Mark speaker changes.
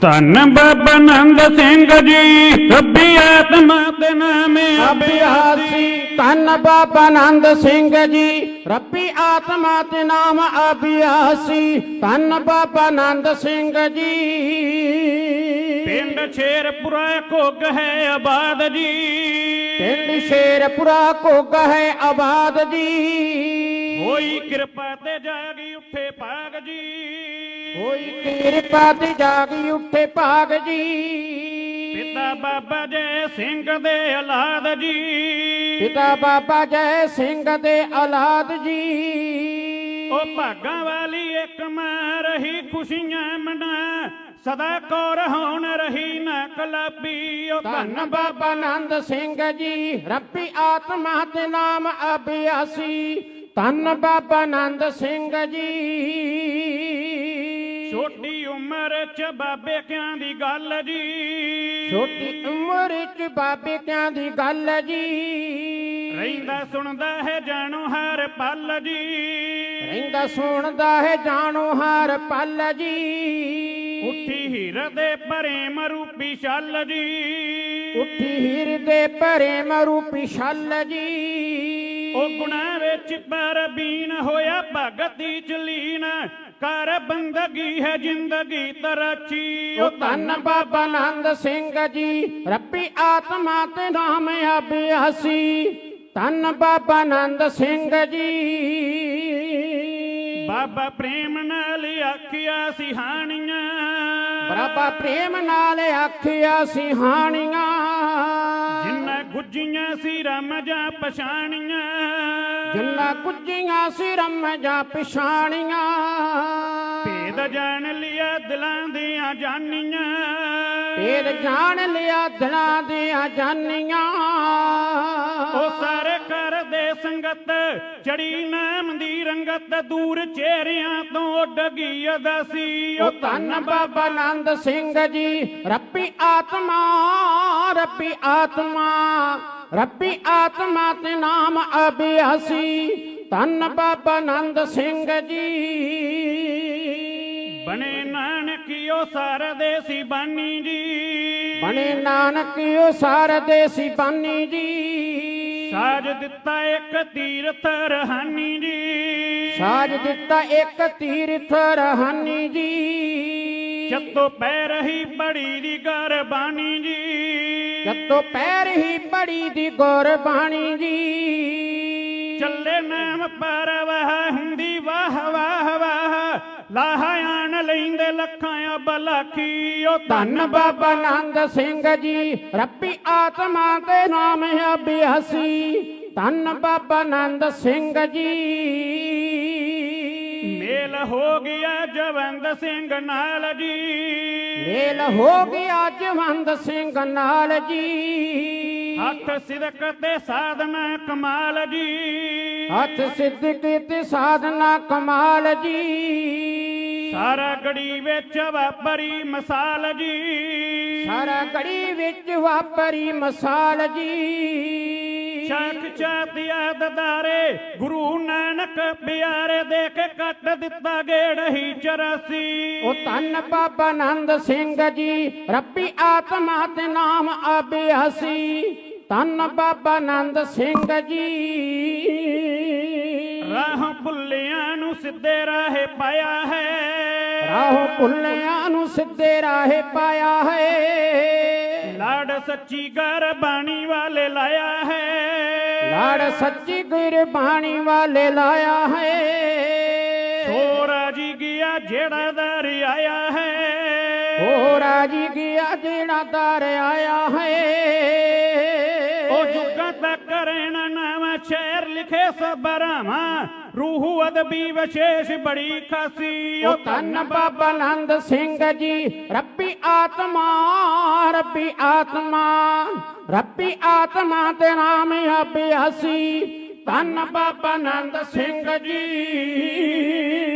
Speaker 1: ਧੰਨ ਬਾਬਾ ਨੰਦ ਸਿੰਘ ਜੀ ਰੱਬੀ ਆਤਮਾ ਦੇ ਨਾਮੇ
Speaker 2: ਅਭਿਆਸੀ ਧੰਨ ਬਾਬਾ ਆਨੰਦ ਸਿੰਘ ਜੀ ਰੱਬੀ ਆਤਮਾ ਤੇ ਨਾਮ ਅਭਿਆਸੀ ਧੰਨ ਬਾਬਾ ਆਨੰਦ ਸਿੰਘ ਜੀ।
Speaker 1: ਪਿੰਡ ਸ਼ੇਰਪੁਰਾ ਘੁੱਗ ਹੈ ਆਬਾਦ ਜੀ।
Speaker 2: ਪਿੰਡ ਸ਼ੇਰਪੁਰਾ ਕੋਗ ਹੈ ਆਬਾਦ ਜੀ।
Speaker 1: ਹੋਈ ਕਿਰਪਾ ਤੇ ਜਾਗੀ ਉੱਠੇ ਭਾਗ ਜੀ।
Speaker 2: ਹੋਈ ਕਿਰਪਾ ਤੇ ਜਾਗੀ ਉੱਠੇ ਭਾਗ ਜੀ।
Speaker 1: ਪਿਤਾ ਬਾਬਾ ਜੈ ਸਿੰਘ ਦੇ ਔਲਾਦ ਜੀ।
Speaker 2: ਪਿਤਾ ਬਾਬਾ ਜੈ ਸਿੰਘ ਦੇ ਔਲਾਦ ਜੀ।
Speaker 1: ਉਹ ਭਾਗਾਂ ਵਾਲੀ ਇੱਕ ਮਾਂ ਰਹੀ ਖੁਸ਼ੀਆਂ ਮਨਾ। ਸਦਾ ਕੌਰ ਹੋਣ ਰਹੀ ਨਾ ਕਲਾਬੀ। ਉਹ
Speaker 2: ਧੰਨ ਬਾਬਾ ਆਨੰਦ ਸਿੰਘ ਜੀ ਰੱਬੀ ਆਤਮਾ ਤੇ ਨਾਮ ਅਭਿਆਸੀ। ਧੰਨ ਬਾਬਾ ਆਨੰਦ ਸਿੰਘ ਜੀ।
Speaker 1: ਛੋਟੀ ਉਮਰ ਚ ਬਾਬੇ ਕਿਆਂ ਦੀ ਗੱਲ ਜੀ।
Speaker 2: ਛੋਟੀ ਉਮਰ ਚ ਬਾਬੇ ਕਿਆਂ ਦੀ ਗੱਲ ਜੀ।
Speaker 1: ਰਹਿੰਦਾ ਸੁਣਦਾ ਹੈ ਜਾਣੋ ਹਰ ਪਲ ਜੀ।
Speaker 2: ਰਹਿੰਦਾ ਸੁਣਦਾ ਹੈ ਜਾਣੋ ਹਰ ਪਲ ਜੀ।
Speaker 1: ਉੱਠੀ ਹਿਰਦੇ ਪ੍ਰੇਮ ਰੂਪੀ ਛਲ ਜੀ।
Speaker 2: ਉੱਠੀ ਹਿਰਦੇ ਪ੍ਰੇਮ ਰੂਪੀ ਛਲ ਜੀ।
Speaker 1: ਉਹ ਗੁਣਾ ਵਿੱਚ ਪਰਬੀਨ ਹੋਇਆ ਭਗਤੀ ਚ ਲੀਨ ਕਰ ਬੰਦਗੀ ਹੈ ਜ਼ਿੰਦਗੀ ਤਰਾਚੀ।
Speaker 2: ਉਹ ਧੰਨ ਬਾਬਾ ਆਨੰਦ ਸਿੰਘ ਜੀ ਰੱਬੀ ਆਤਮਾ ਤੇ ਨਾਮ ਅਭਿਆਸੀ ਧੰਨ ਬਾਬਾ ਆਨੰਦ ਸਿੰਘ ਜੀ।
Speaker 1: ਬਾਬਾ ਪ੍ਰੇਮ ਨਾਲ ਆਖਿਆ ਸੀ ਹਾਣੀਆਂ।
Speaker 2: ਬਾਬਾ ਪ੍ਰੇਮ ਨਾਲ ਆਖਿਆ ਸਿਹਾਣੀਆਂ
Speaker 1: ਗੁੱਜੀਆਂ ਸੀ ਰਮ ਜਾਂ ਪਛਾਣੀਆਂ।
Speaker 2: ਜਿੰਨਾ ਕੁੱਜੀਆਂ ਸੀ ਰਮਜਾਂ ਪਛਾਣੀਆਂ।
Speaker 1: ਭੇਦ ਜਾਣ ਲਿਆ ਦਿਲਾਂ ਦੀਆਂ ਜਾਨੀਆਂ।
Speaker 2: ਫੇਰ ਜਾਣ ਲਿਆ ਦਿਲਾਂ ਦੀਆਂ ਜਾਨੀਆਂ।
Speaker 1: ਉਹ ਸਾਰੇ ਕਰਦੇ ਸੰਗਤ ਚੜੀ ਨਾਮ ਦੀ ਰੰਗਤ ਦੂਰ ਚਿਹਰਿਆਂ ਤੋਂ ਉੱਡ ਗਈ ਅਦਾਸੀ
Speaker 2: ਉਹ ਧੰਨ ਬਾਬਾ ਆਨੰਦ ਸਿੰਘ ਜੀ ਰੱਬੀ ਆਤਮਾ ਰੱਬੀ ਆਤਮਾ ਰੱਬੀ ਆਤਮਾ ਤੇ ਨਾਮ ਅਭਿਆਸੀ। ਧੰਨ ਬਾਬਾ ਆਨੰਦ ਸਿੰਘ ਜੀ।
Speaker 1: ਬਣੇ ਨਾਨਕਿਓ ਸਰਦੇ ਸੀ ਬਾਨੀ ਜੀ।
Speaker 2: ਬਣੇ ਨਾਨਕਿਓ ਸਾਰ ਦੇਸੀ ਬਾਨੀ ਜੀ।
Speaker 1: ਸਾਜ ਦਿੱਤਾ ਇੱਕ ਤੀਰਥ ਰਹਾਨੀ ਜੀ।
Speaker 2: ਸਾਜ ਦਿੱਤਾ ਇੱਕ ਤੀਰਥ ਰਹਾਨੀ ਜੀ।
Speaker 1: ਚੱਤੋ ਪੈ ਰਹੀ ਬੜੀ ਦੀ ਗਰਬਾਨੀ ਜੀ।
Speaker 2: ਜੱਤੋ ਪੈਰ ਹੀ ਬੜੀ ਦੀ ਗੁਰਬਾਣੀ ਜੀ।
Speaker 1: ਚੱਲੇ ਨਾਮ ਪਰਵਾਹ ਹੁੰਦੀ ਵਾਹ ਵਾਹ ਵਾਹ। ਲਾਹਾਨ ਲੈਂਦੇ ਲੱਖਾਂ ਅਬ ਲੱਖੀ ਉਹ
Speaker 2: ਧੰਨ ਬਾਬਾ ਆਨੰਦ ਸਿੰਘ ਜੀ ਰੱਬੀ ਆਤਮਾ ਤੇ ਨਾਮ ਅਭਿਆਸੀ। ਧੰਨ ਬਾਬਾ ਆਨੰਦ ਸਿੰਘ ਜੀ।
Speaker 1: ਮੇਲ ਹੋ ਗਿਆ ਜਵੰਦ ਸਿੰਘ ਨਾਲ ਜੀ।
Speaker 2: ਮੇਲ ਹੋ ਗਿਆ ਜਵੰਦ ਸਿੰਘ ਨਾਲ ਜੀ।
Speaker 1: ਹੱਥ ਸਿਦਕ ਤੇ ਸਾਧਨਾ ਕਮਾਲ ਜੀ।
Speaker 2: ਹੱਥ ਸਿੱਧਕ ਤੇ ਸਾਧਨਾ ਕਮਾਲ ਜੀ।
Speaker 1: ਸਾਰਾ ਗੜੀ ਵਿੱਚ ਵਾਪਰੀ ਮਸਾਲ ਜੀ।
Speaker 2: ਸਾਰਾ ਗੜੀ ਵਿੱਚ ਵਾਪਰੀ ਮਸਾਲ ਜੀ।
Speaker 1: ਸ਼ਾਖ ਚਾਤਿਆ ਦਦਾਰੇ ਗੁਰੂ ਨਾਨਕ ਪਿਆਰੇ ਦੇ ਕੇ ਕੱਟ ਦਿੱਤਾ ਗੇੜ ਹੀ 84
Speaker 2: ਉਹ ਧੰਨ ਬਾਬਾ ਆਨੰਦ ਸਿੰਘ ਜੀ ਰੱਬੀ ਆਤਮਾ ਤੇ ਨਾਮ ਅਭਿਆਸੀ ਧੰਨ ਬਾਬਾ ਆਨੰਦ ਸਿੰਘ ਜੀ।
Speaker 1: ਰਾਹ ਭੁੱਲਿਆਂ ਨੂੰ ਸਿੱਧੇ ਰਾਹੇ ਪਾਇਆ ਹੈ।
Speaker 2: ਰਾਹ ਭੁੱਲਿਆਂ ਨੂੰ ਸਿੱਧੇ ਰਾਹੇ ਪਾਇਆ ਹੈ।
Speaker 1: ਲਾੜ ਸੱਚੀ ਗਰ ਬਾਣੀ ਵਾਲੇ ਲਾਇਆ ਹੈ।
Speaker 2: ਲਾੜ ਸੱਚੀ ਗੁਰਬਾਣੀ ਵਾਲੇ ਲਾਇਆ ਹੈ।
Speaker 1: ਸੋਰਾ ਜੀ ਗਿਆ ਜਿਹੜਾ ਦਰ ਆਇਆ ਹੈ।
Speaker 2: ਹੋ ਰਾਜੀ ਗਿਆ ਜਿਹੜਾ ਦਰ ਆਇਆ ਹੈ।
Speaker 1: ਉਹ ਜੁਗਾਂ ਤੱਕ ਰਹਿਣਾ ਰੂਹ ਅਦਬੀ ਵਿਸ਼ੇਸ਼ ਬੜੀ ਖਾਸੀ।
Speaker 2: ਉਹ ਧੰਨ ਬਾਬਾ ਨੰਦ ਸਿੰਘ ਜੀ, ਰੱਬੀ ਆਤਮਾ ਰੱਬੀ ਆਤਮਾ ਰੱਬੀ ਆਤਮਾ ਤੇ ਨਾਮ ਅਭਿਆਸੀ। ਧੰਨ ਬਾਬਾ ਨੰਦ ਸਿੰਘ ਜੀ।